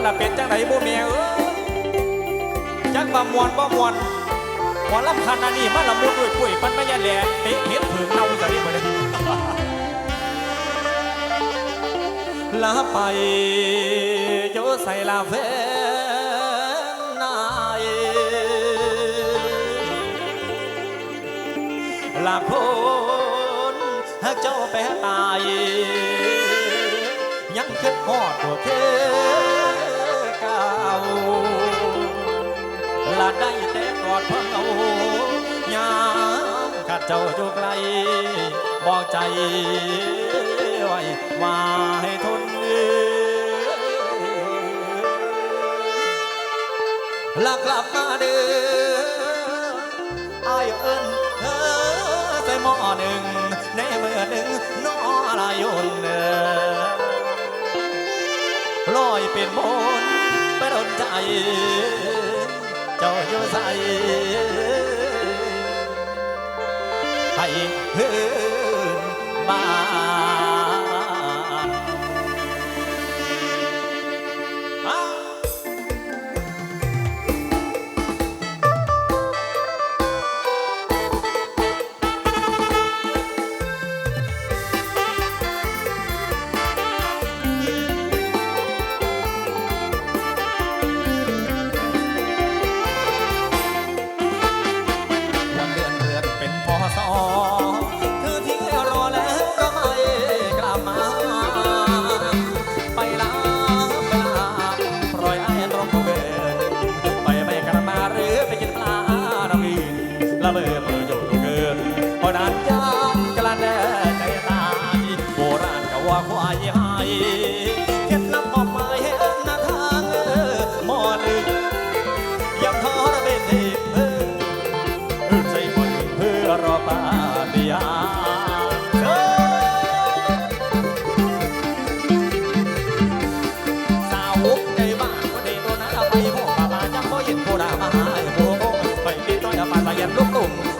มันละเป็นจังไหนบ่แม่เอ้ยจักบ่มวนบ่มวนหมอลำคันอันนี้มันละมุดด้วยปุ้ยมันไม่ยะแหล่เตะเห็ดผึ่งเน่าซะนี่บ่ได้ลาไปโยใส่ลาแฟนายลาคนหากเจ้าไปตายยังคิดฮอดตัวเธอ ลาได้แต่กอดเพิ่งเอายามข้าเจ้าอยู่ไกลบอกใจไว้ว่าให้ทนลากลับมาเด้ออายเอิ้นเธอใส่หม้อหนึ่งในเมื่อหนึ่งนอลายนเด้อลอยเป็นมน ใจ เจ้าอยู่ใส่ให้เฮือนบ้าน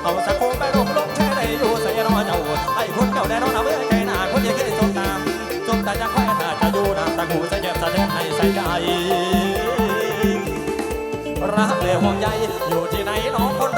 เอาสักโคไปรบลงแค่ได้อยู่ใส่รอเจ้าไอ้คนเก่าแน่นอนเอาไว้ใจหนาคนยังเคยสมตามสมตาจะคอยถ้าจะอยู่น้ำตาหูใส่เย็บสะเทือนให้ใส่ใจรักและห่วงใยอยู่ที่ไหนน้องคน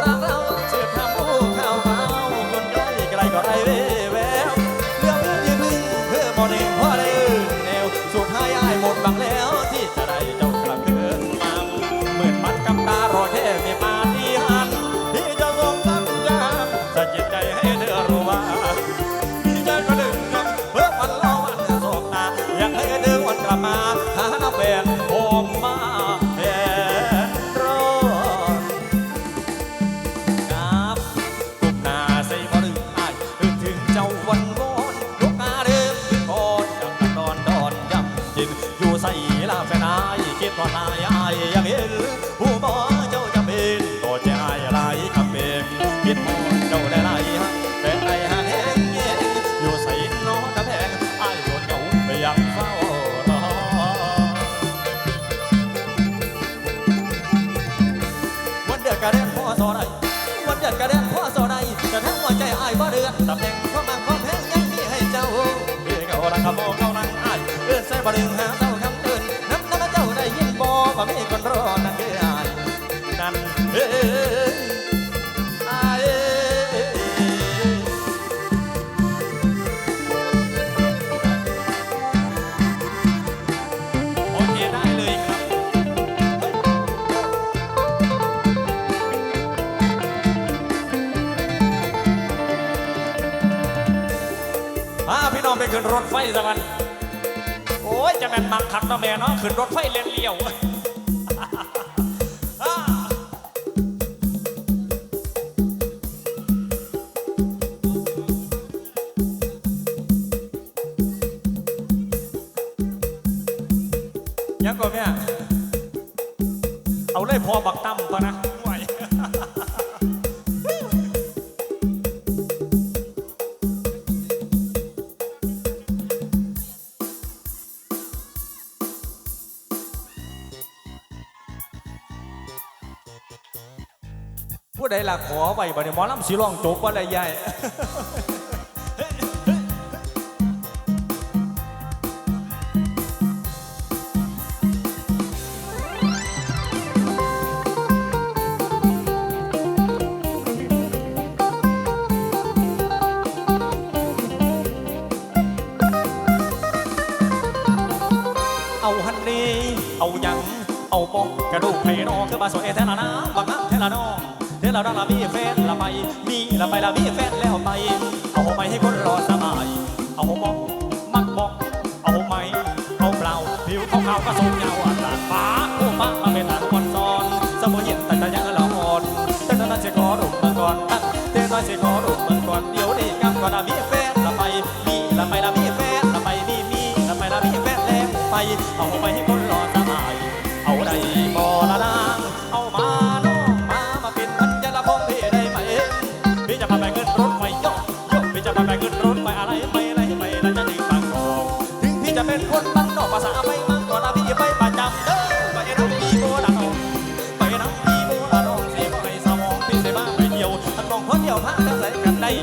ใส่ลาแฟนอายคิดตอนนายอายยังเห็นผู้บ่เจ้าจะเป็นตัวใจอายหลายคำเป็นคิดมองเจ้าได้หลายฮักแต่ไอ้ห่าแห้งเย็นอยู่ใส่น้องกระแพงอายโดนเหงาไปยังเฝ้ารอวันเดือนกระเด็นพ่อสอใดวันเดือนกระเด็นพ่อสอใดกระทั่งหัวใจอายบ่เดือนตำแหน่งความมั่งความแพงยังมีให้เจ้าเอ้เก่าลังขโมเก่าลังอายเอื้อนใส่บ่ดึงหา รถไฟสะมัน โอ้ยจะแม่นมักขักเนาะแม่เนาะขึ้นรถไฟเลี้ยวเลี้ยว ผู้ใดล่ะขอไว้บัดนี้หมอลำสีร้องโจกว่าไรยาย เอาฮันนี่เอาหยัง เอาปองกระดูกไผ่นอคือปลาสวยแท้ละนะบักนะแท้ละนอ นแล้วละมีแฟนละไปมีละไปละมีแฟนแล้วไป เอาไปให้คนรอสบาย เอาบอกมักบอกเอาไหมเอาเปล่าผิวขาวๆก็สูงยาวอันฟ้าโอ้ฟ้ามาเป็นตาทุคนซ้อนสมุนเย็นแต่ยังละอ่อนแต่ตอนนั้นจะขอรูปมังก่อนท่แต่ตอนจะขอรูปมังกรเดี๋ยวนี้กำก่อนมีแฟน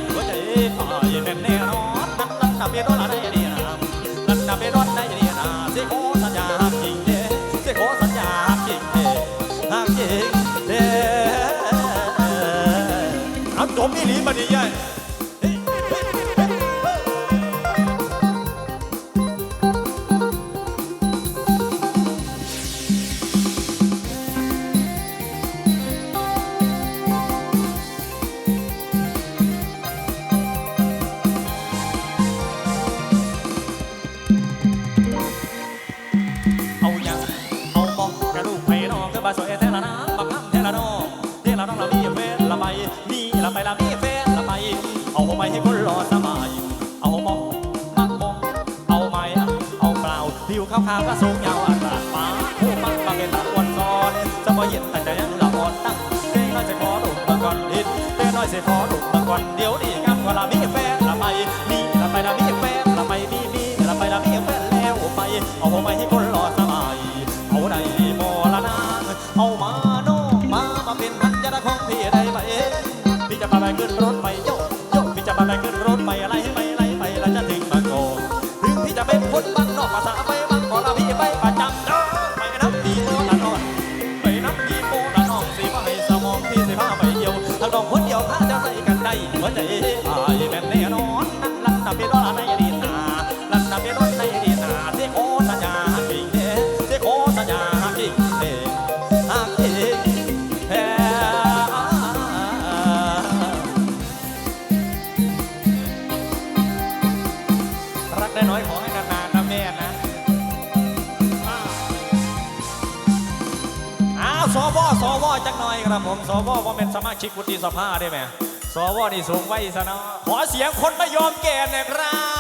หัวใจฝ่ายแน่นแน่นอนนั่นนั่นนับเป็นร้อนอะไรนี่นะนั้นนับเป็นร้อนได้นี่นะสิขอสัญญาจริงเด้สิขอสัญญาจริงเด้หากจริงเด้เอาจบนี่หลีมาดีใหญ่ 我也。 จักหน่อยครับผมสวว่าเป็นสมาชิกวุฒิสภาได้ไหมสวนี่สูงไว้ซะนะขอเสียงคนไม่ยอมแก่นะครับ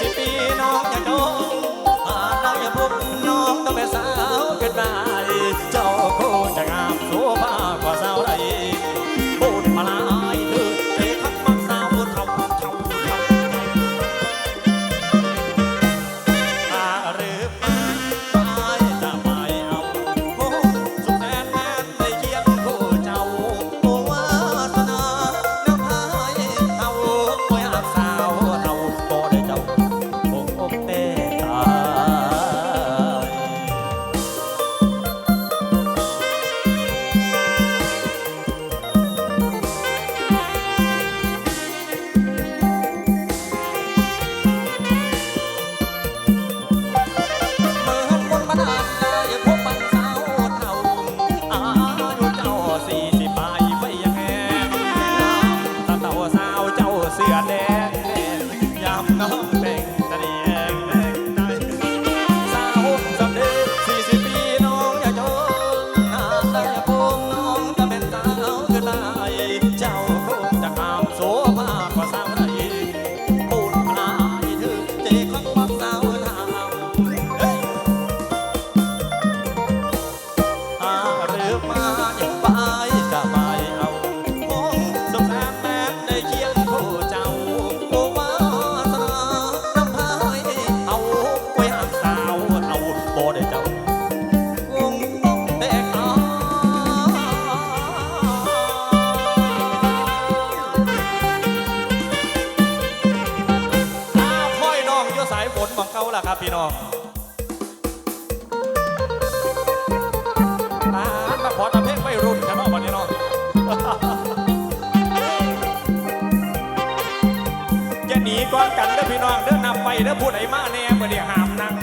สิบปีน้อง เสียแดงยามน้อง ก่อนกันเด้อพี่น้องเด้อนำไปเด้อผู้ใดมาแน่เมื่อเดี๋ยวหามนั่ง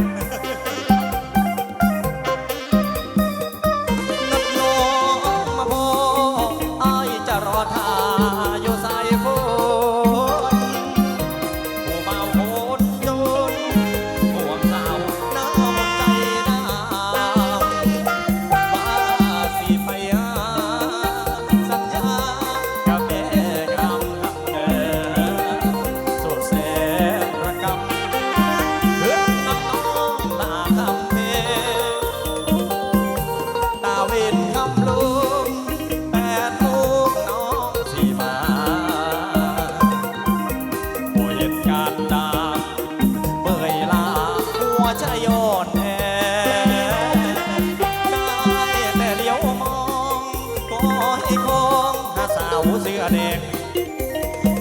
แต่เลี้ยวมองก็ไอ้คงหาสาวเสื้อแดง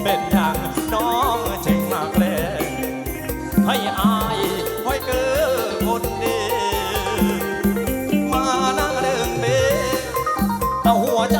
เป็นดังน้องจึงมากแลให้อายห้อยเกิอคนดีมานั่งเดินเบเอาหัวใจ